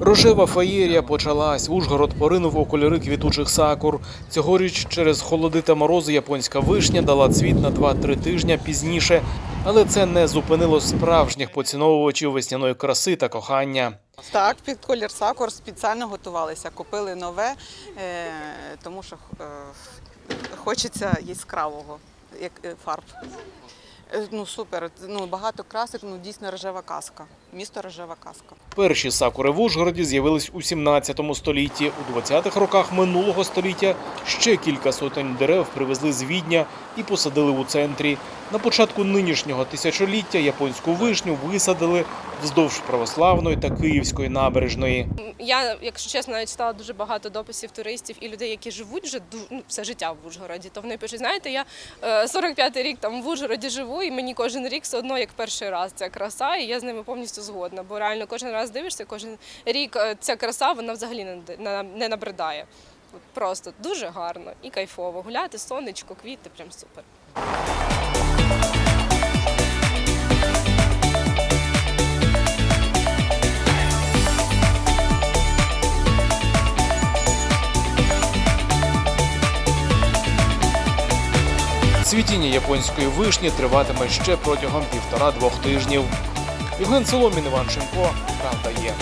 Рожева феєрія почалась. Ужгород поринув у кольори квітучих сакур. Цьогоріч через холоди та морози японська вишня дала цвіт на 2-3 тижня пізніше, але це не зупинило справжніх поціновувачів весняної краси та кохання. Так, під колір сакур спеціально готувалися, купили нове, е, тому що е, хочеться яскравого, е, фарб. Е, Ну супер, ну багато красок, ну дійсно рожева казка. Місто рожева казка. Перші сакури в Ужгороді з'явились у 17 столітті. У 20-х роках минулого століття ще кілька сотень дерев привезли з Відня і посадили у центрі. На початку нинішнього тисячоліття японську вишню висадили вздовж православної та київської набережної. Я, якщо чесно, навіть читала дуже багато дописів туристів і людей, які живуть вже ну, все життя в Ужгороді. То вони пишуть, знаєте, я е, 45-й рік там в Ужгороді живу, і мені кожен рік все одно як перший раз ця краса, і я з ними повністю згодна. Бо реально кожен раз дивишся, кожен рік е, ця краса вона взагалі не набридає. Просто дуже гарно і кайфово. Гуляти, сонечко, квіти, прям супер. Цвітіння японської вишні триватиме ще протягом півтора-двох тижнів. Євген Соломін, Іван Шимко, правда є.